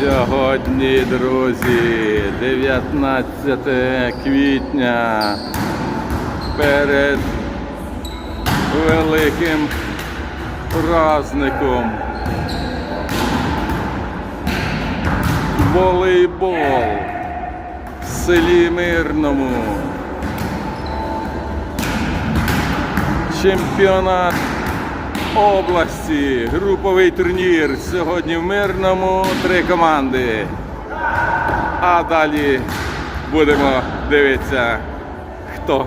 Сьогодні, друзі, 19 квітня перед великим праздником. Волейбол в селі Мирному. Чемпіонат області, груповий турнір. Сьогодні в Мирному три команди. А далі будемо дивитися, хто.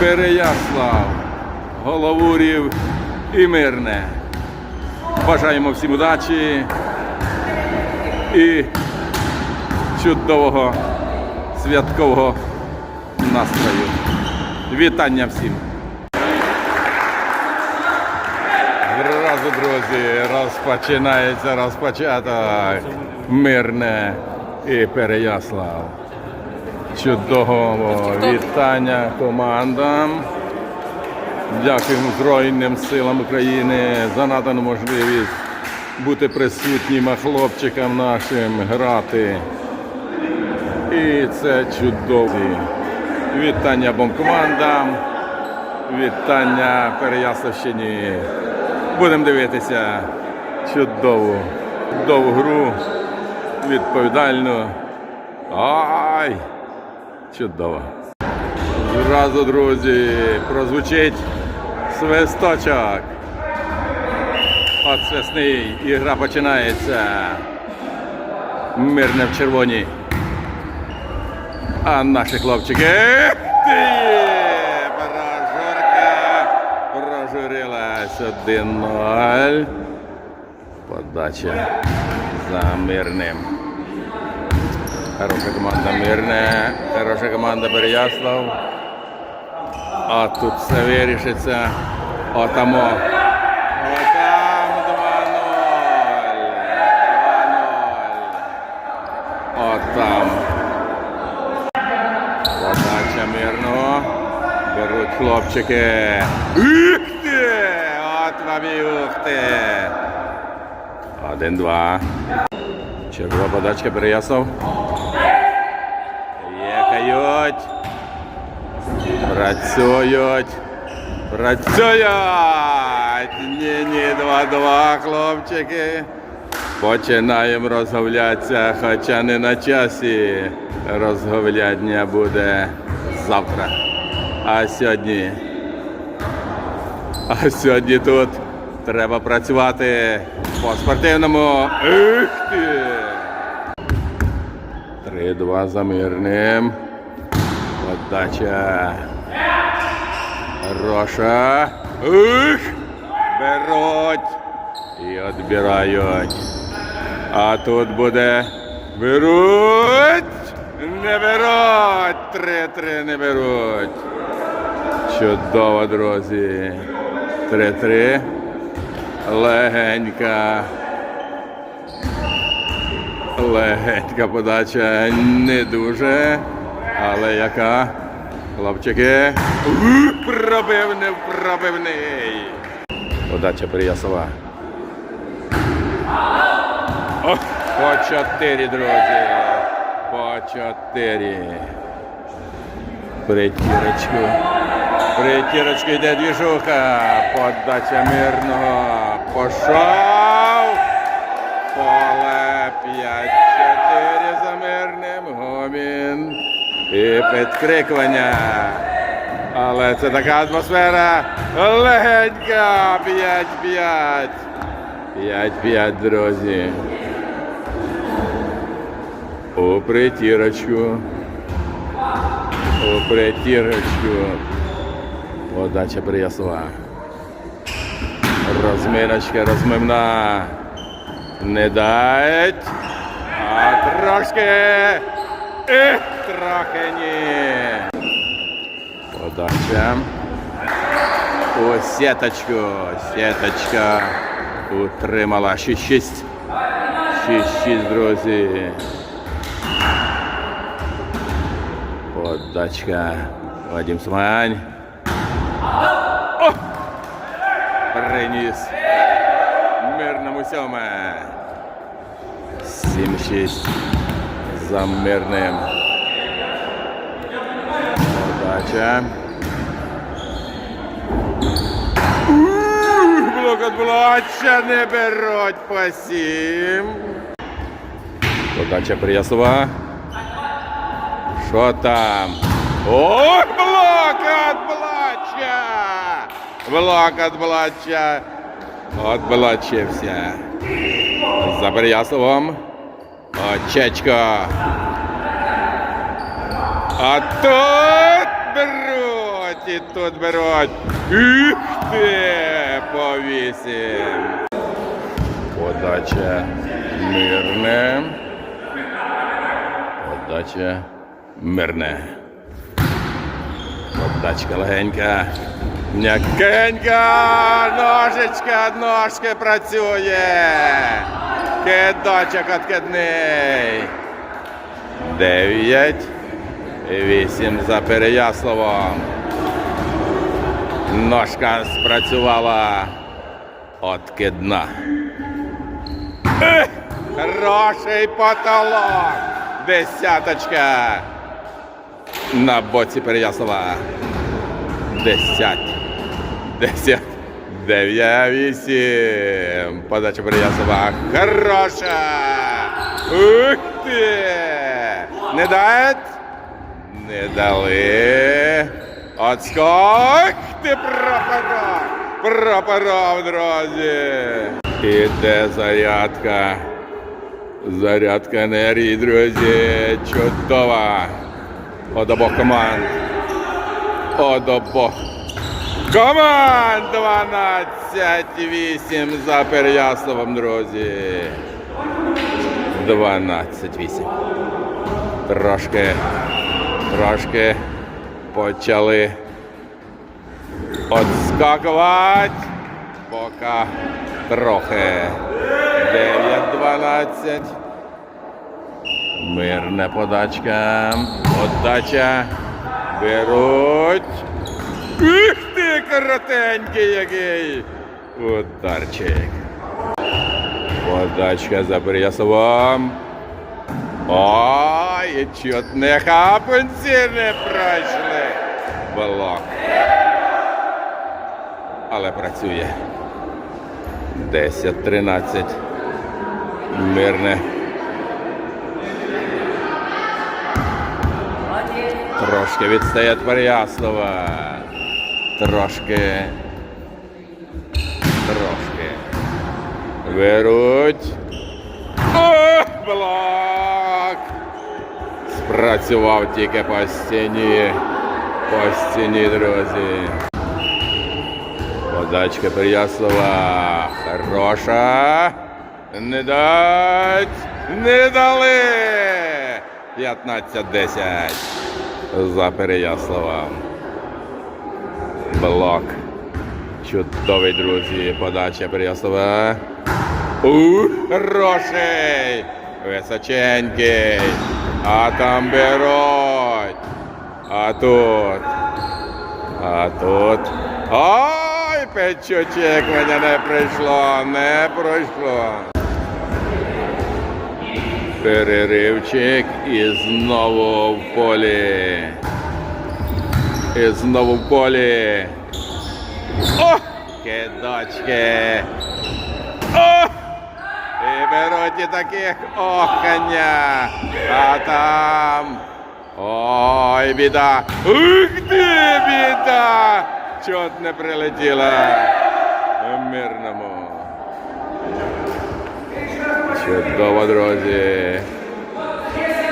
Переяслав, Головурів і Мирне. Бажаємо всім удачі і чудового святкового настрою. Вітання всім! Зразу, друзі, розпочинається розпочаток. Мирне і Переяслав. Чудового вітання командам. Дякуємо Збройним силам України за надану можливість бути присутнім, хлопчикам нашим грати. І це чудово. Вітання обом командам. Вітання Переяславщині. Будемо дивитися чудову, чудову гру, відповідальну. Ай! Чудово. Зразу, друзі, прозвучить свисточок. От свисний і гра починається. Мирне в червоній. А наші хлопчики. Прожурилась 1-0. Подача за мирним. Хороша команда Мирне, хороша команда Переяслав. А тут все вирішиться. Отамо. Отам 2-0. 2-0. Отам. Подача мирного. Беруть хлопчики. От ух! Один-два. Чергова подачка Переяслав. Єкають. Працюють. Працюють. Ні-ні, два-два, хлопчики. Починаємо розговлятися, хоча не на часі. Розговлядня буде завтра. А сьогодні. А сьогодні тут треба працювати по спортивному. 3-2 за мирним. Подача. Роша. Ух! Беруть. І відбирають. А тут буде. Беруть! Не беруть! 3-3 не беруть. Чудово, друзі. 3-3. Легенька. Легенька подача не дуже. Але яка? Хлопчики. Пробив пробивний. Подача Переясова. О, по чотири, друзі. По чотири. Притірочку. Притірочку йде двіжуха. Подача мирного. Пошов. Поле 5-4 за мирним. Гомін. І підкрикування. Але це така атмосфера. Легенька. 5-5. 5-5, друзі. У притірочку. У притірочку. Подача Приясова. Розминочка розмивна. Не дать. А трошки. І трохи ні. Подача. У сеточку. Сеточка утримала 6-6. 6-6, друзі. Подачка. Вадим Смань. О! Приніс. Мирному сьоме. 7-6 за мирним. Подача. Блок від Блача не беруть по 7. Подача Приясова. Що там? Ох, блок від Блача! Блок від Блача. Отблачився. За Переяславом. Очечко. А тут беруть, і тут беруть. Ух ти, по вісім. Подача мирне. Подача мирне. Подачка легенька. М'якенька. Ножичка, ножки працює. Кидочок откидний. Дев'ять. Вісім за Переяславом. Ножка спрацювала. Откидна. Хороший потолок. Десяточка. На боці Переяслава. Десять. Десять. Дев'ять. Вісім. Подача Переяслава. Хороша. Ух ти. Не дають? Не дали. Отскок. Ти пропоров. Пропоров, друзі. Іде зарядка. Зарядка енергії, друзі. Чудова. От обох команд. От обох. Команд 12-8 за Переяславом, друзі. 12-8. Трошки, трошки почали отскакувати. Поки трохи. 9-12. Мирна подачка. Подача. Беруть. Коротенький який. Ударчик. Подачка за Брясовом. Ой, і чот не не пройшли. Блок. Але працює. 10-13. Мирне. Трошки відстає від Переяслава. Трошки. Трошки. Беруть. О, блок! Спрацював тільки по стіні. По стіні, друзі. Подачка Переяслава. Хороша. Не дать. Не дали. 15-10 за Переяслава. Блок. Чудовий, друзі. Подача Переяслава. Ух, хороший. Височенький. А там беруть. А тут. А тут. Ой, печучек мене не прийшло, не пройшло. Переривчик і знову в полі. І знову в полі. О! Кидочки. О! І беруть і таких охання. А там. Ой, біда. Ух ти, біда! Чот не прилетіла. Мирному. Чудово, друзі.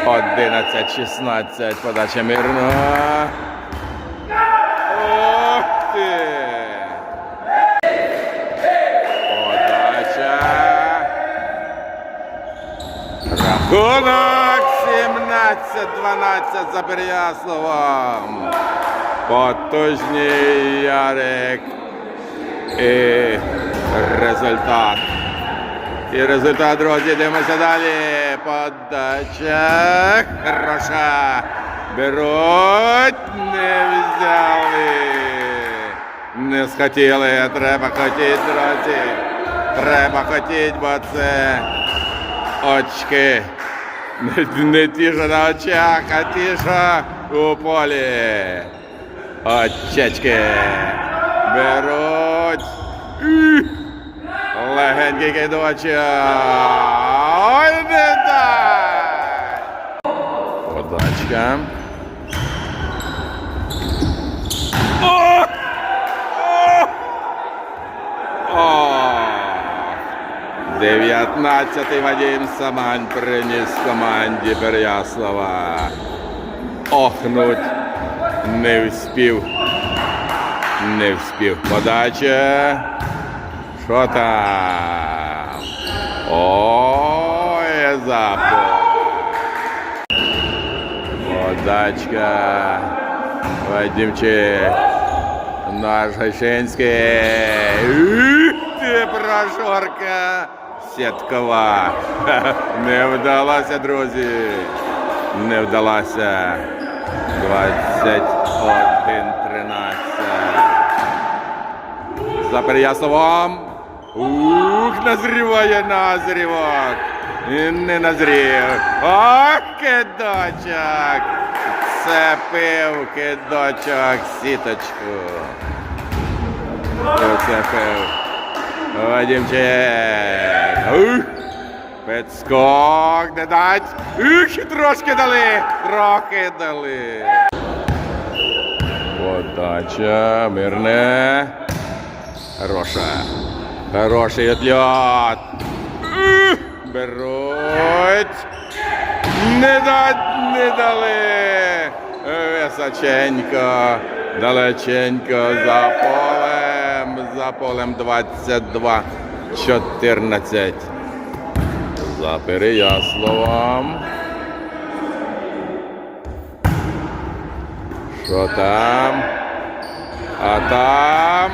11-16. Подача мирно. Рахунок 17-12 за Переяславом. Потужний Ярик. І результат. І результат, друзі, дивимося далі. Подача. Хороша. Беруть. Не взяли. Не схотіли. Треба хотіти, друзі. Треба хотіти, бо це очки. Не, не що на очах, а що у полі. Очечки. Беруть. Легенький кидочок. Ой, не дай. Подачка. О! О! О! 19-й Вадим Самань приніс команді Переяслава. Охнуть не вспів. Не вспів. Подача. Що там? Ой, запах. Подачка. Вадимчик. Наш Гайшинський. Ти, прошорка. Сіткова. Не вдалося, друзі. Не вдалося. 21-13. За Переяславом. Ух, назріває назрівок. І не назрів. Ох, кидочок. Це пив кидочок сіточку. Оце пив. Вадимчик. Підскок не дать. Ух, трошки дали. Трохи дали. Подача, мирне. Хороша. Хороший отльот. Беруть. Не дать, не дали. Височенько, далеченько за полем, за полем 22, 14. За Переяславом. Що там? А там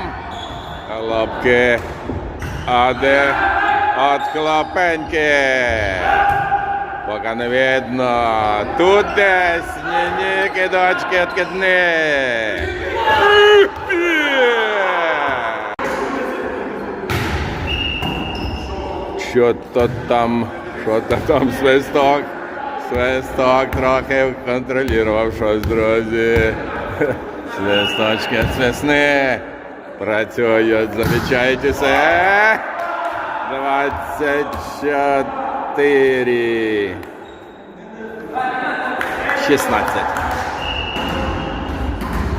хлопки. А де от хлопеньки? Поки не видно. Тут десь ні-ні, кидочки, откидни. Що-то там, що-то там свисток. Свисток трохи контролював щось, друзі. Свисточки, свисни. Працюють, замічають усе. 24. 16.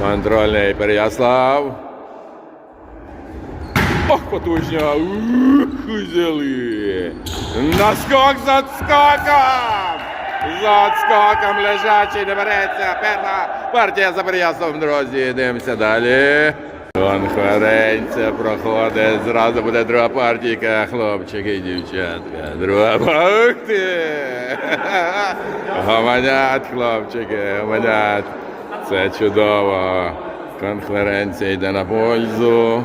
Контрольний Переяслав. Ох, потужно! Ух, взяли! Наскок за отскоком! За отскоком лежачий не береться. Перша партія за Переяславом, друзі. Дивимося далі. Конференція проходить. Зразу буде друга партійка, хлопчики і дівчатка. Друга. Ти! Гомонят, хлопчики, гомонят. Це чудово. Конференція йде на пользу.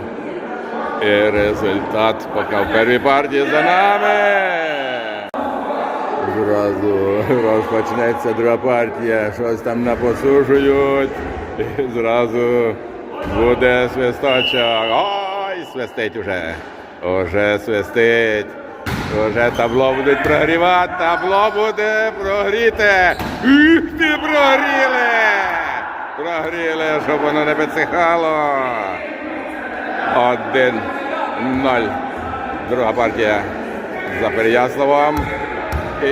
І результат поки в першій партії за нами. Зразу розпочнеться друга партія, щось там напосушують. І зразу буде свисточок. Ой, свистить уже. Уже свистить. Уже табло будуть прогрівати, табло буде прогріте. Ух ти прогріли! Прогріли, щоб воно не підсихало. Один ноль. Друга партія за Переяславом. І,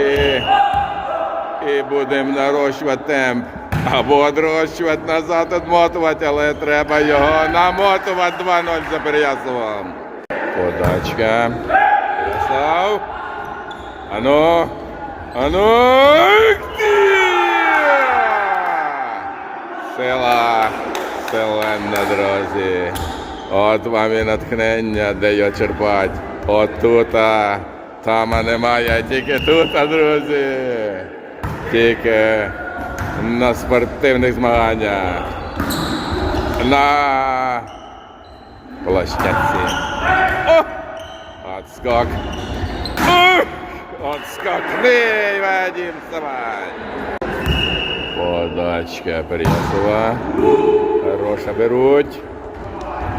і будемо нарощувати темп. Або відрощувати назад, відмотувати, але треба його намотувати 2-0 за Переяславом. Подачка. Переяслав. Ану. Ану. Сила. Селена, друзі. От вам і натхнення, де його черпать. От тута. Там немає, тільки тут, а, друзі. Тільки на спортивних змаганнях. На площадці. О! Отскок. Ух! Отскок. Ний, Вадим. Подачка Переясова. Хороша беруть.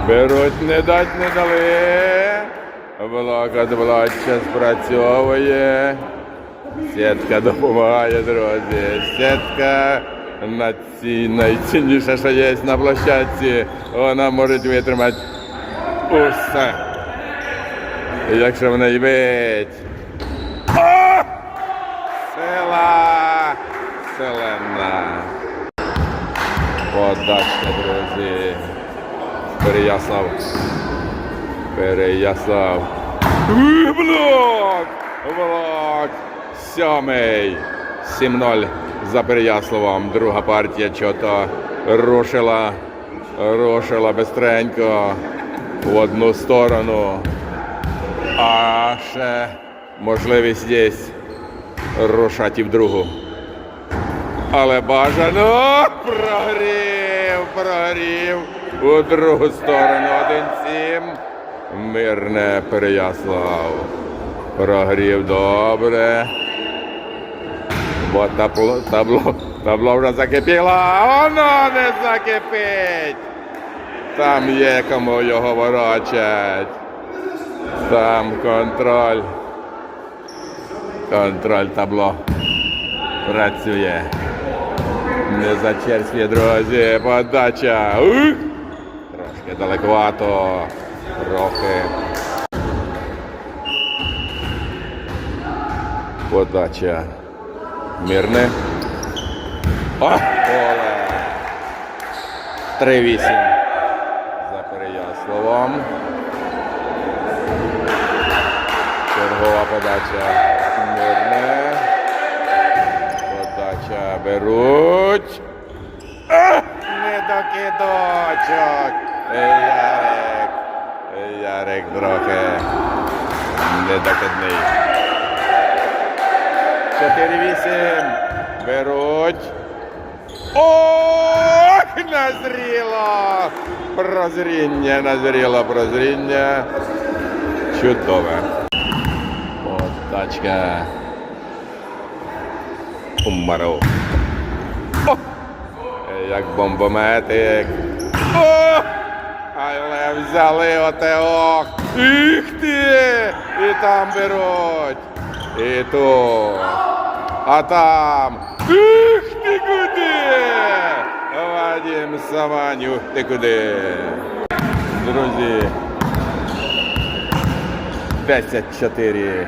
Беруть, не дать, не дали. Блока блоча спрацьовує. Сітка допомагає, друзі. Сітка на ці найцінніше, що є на площадці. Вона може витримати усе. Якщо в неї бить. О! Сила! Селена. Подачка, друзі. Переяслав. Переяслав. Блок! Блок! Сьомий. 7-0 за Переяславом. Друга партія чого-то рушила. Рушила бистренько в одну сторону. А ще можливість є рушати в другу. Але бажано прогрів, прогрів у другу сторону. 1-7. Мирне Переяслав. Прогрів добре. Бо табло, табло, табло вже закипіло, воно не закипить. Там є кому його ворочать. Там контроль. Контроль табло працює. Не зачерстві, друзі, подача. Ух! Трошки далекувато. Трохи. Подача. Мирне. О, поле. 3-8. За Переяславом. Чергова подача. Мирне. Подача беруть. Не до кидочок. Ярик. Ярик трохи. Недокидний. 4-8. Беруть. Ох, назріло! Прозріння, назріло прозріння. Чудове. Подачка. Умаров. О! Як бомбометик. О! Взяли оте ох. Їх ти! І там беруть. І тут. А там. Їх ти куди? Вадим Саванюх ти куди? Друзі. 10-4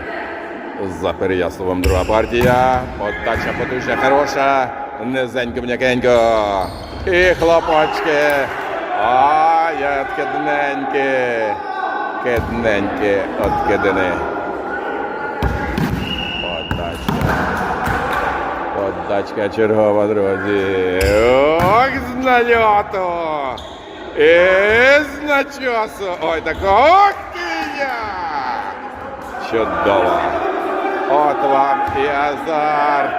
за Переяславом друга партія. Подача потужна хороша. Низенько м'якенько. І хлопочки. А, я кидненькі. Кидненькі от кидини. Подачка. Подачка чергова, друзі. Ох, з нальоту. І з начосу. Ой, такого кия. Чудово. От вам і азарт.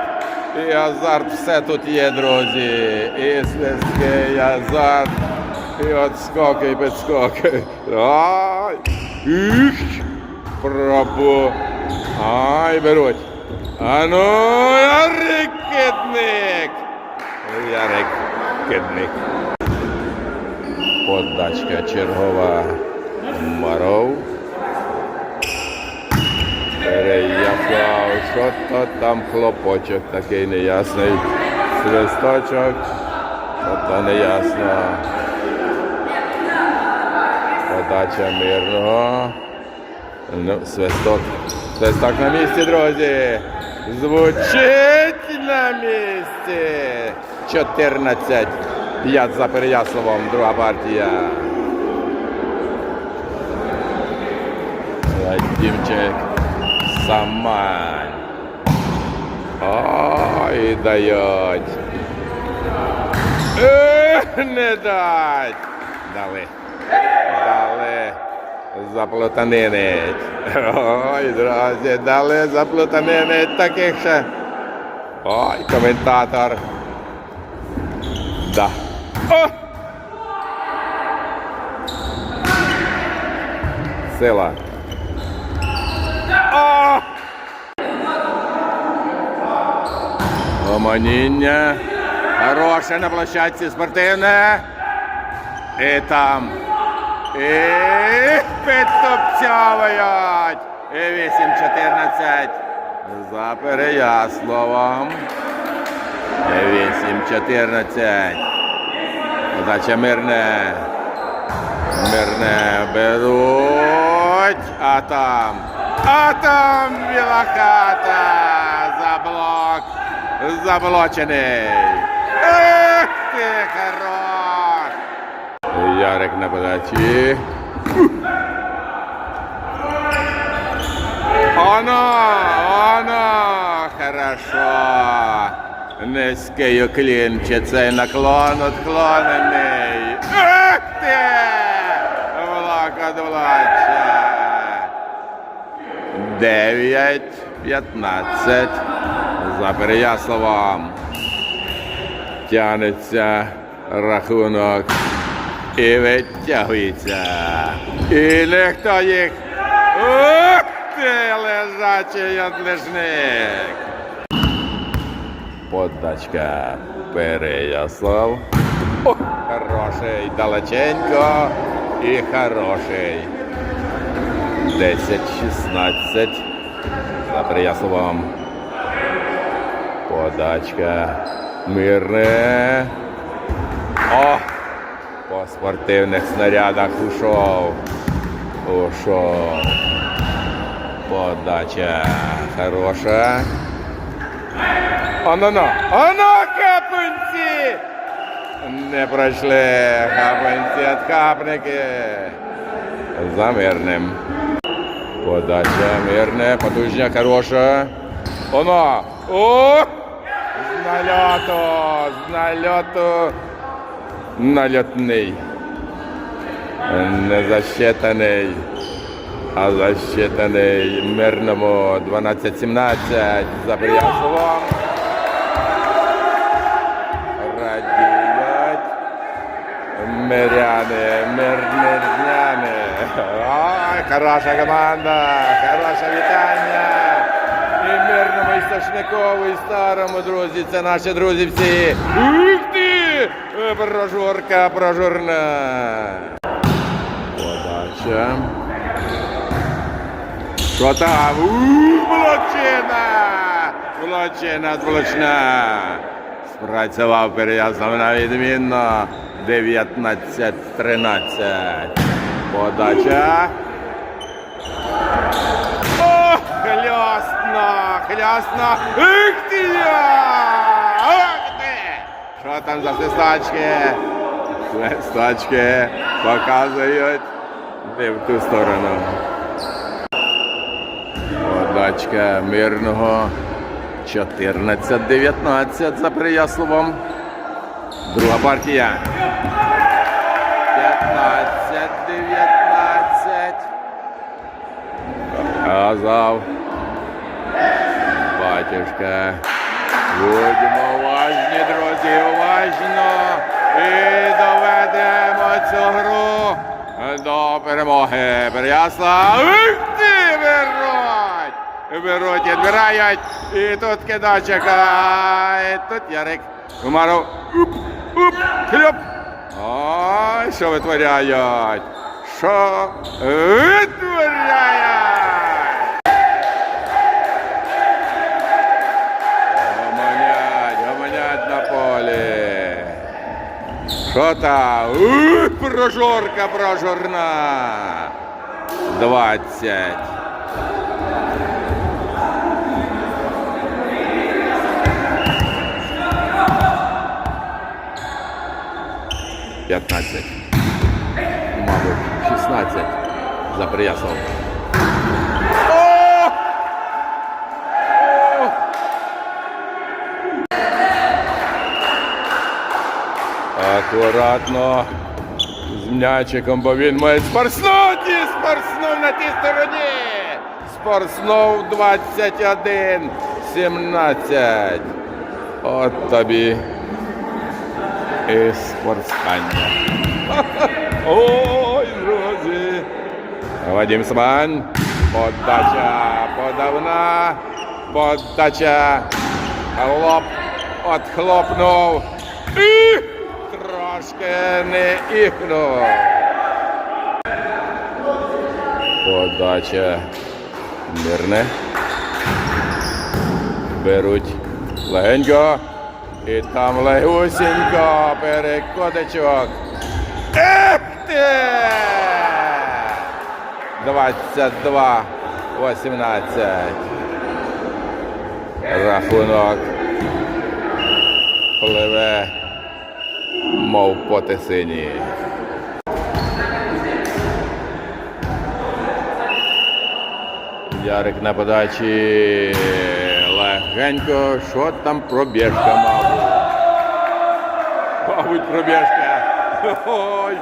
І азарт все тут є, друзі. І свистки, і азарт. І отскоки, і підскоки. Ай! Їх! Пробу. Ай, беруть. Ану, Ярик Кидник. Ярик Кидник. Подачка чергова. Маров. Переяслав, що то там хлопочок такий неясний. Свисточок, що то неясно. Подача мирного. Ну, свисток. Свисток на місці, друзі. Звучить на місці. 14. 5 за Переяславом, друга партія. Вадимчик Самань. Ой, дають. Ех, не дать. Дали. Дали. Заплутанинить. Ой, друзі, дали заплутанинить таких ще. Ой, коментатор. Да. О! Сила. О! Гомоніння. Хороше на площадці спортивне. І там. І підтопцьовують. І 8-14 За Переяславом. 8-14. Подача мирне. Мирне беруть. А там. А там біла хата. Заблок. Заблочений. Подачі. Оно, оно, хорошо. Низький уклін, чи цей наклон отклонений. Ах ти! Влакодвлача. 9-15 за Переяславом. Тянеться рахунок і витягується. І ніхто їх. Ух ти, лежачий отлежник. Подачка Переяслав. О, хороший далеченько і хороший. 10-16 за Переяславом. Подачка мирне. О! По спортивних снарядах ушов. Ушов. Подача хороша. Оно-но! Оно, капунці! Не пройшли капунці от капники. За мирним. Подача мирне, потужня, хороша. Оно! О! З нальоту! З нальоту! Нальотний. Не защитаний, а защитаний мирному 12-17 за Переяславом. Радіють миряни, мирнирняни. Ой, хороша команда, хороше вітання. І мирному і Сташникову, і старому, друзі, це наші друзі всі. Прожорка, прожорна. Подача. Що там? Ух, Молодчина! Молодчина, злочна. Спрацював Переяслав на відмінно. 19-13. Подача. О, хлясно, хлясно. Ух ти я! Там за свистачки? Свистачки показують не в ту сторону. Подачка мирного 14-19 за Переяславом. Друга партія. 15-19. Казав. Батюшка. Будьмо уважні, друзі, уважно. І доведемо цю гру до перемоги. Переяслав. Беруть! Беруть, відбирають. І тут кидачика. І тут Ярик. Умаров. Уп, уп, хльоп. Ой, що витворяють? Що витворяють? Що там? Ух, прожорка прожорна. 20. П'ятнадцять. Мабуть, 16 за Прияслав. Акуратно з м'ячиком, бо він має спорснути! Спорснув на тій стороні! Спорснув 21, 17. От тобі і спортскання. Ой, друзі! Вадим Сман. Подача подавна. Подача. Хлоп. Отхлопнув. І трошки не іхнув. Подача. Мирне. Беруть легенько. І там легусінько перекотичок. Ех ти! 22 18. Рахунок пливе, мов по тисині. Ярик на подачі. Легенько, що там пробіжка, мабуть. Мабуть, пробіжка. Ой,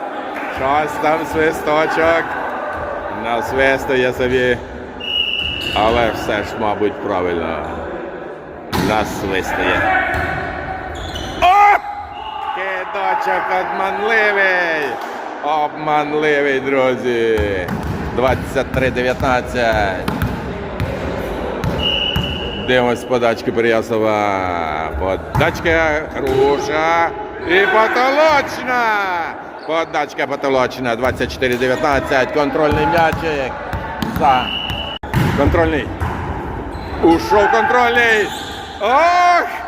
щось там свисточок. Насвистує собі. Але все ж, мабуть, правильно. Насвистує. О! Обманливий. Обманливий, друзі. 23-19. Дивимось подачки Переясова. Подачка руша. І потолочна. Подачка потолочна. 24-19. Контрольний м'ячик. За. Контрольний. Ушов контрольний. Ох!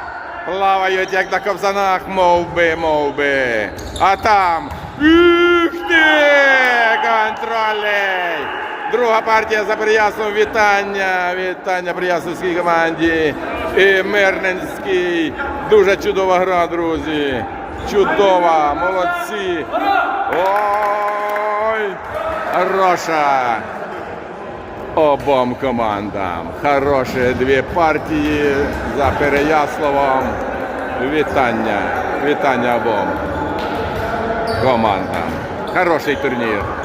Плавають як на ковзанах, мов би, мов би. А там. Ти! Контрольний! Друга партія за Переяслав. Вітання! Вітання Переяславській команді. І Мирненський. Дуже чудова гра, друзі. Чудова! Молодці! Ой! Хороша! Обом командам. Хороші дві партії за Переяславом. Вітання. Вітання обом командам. Хороший турнір.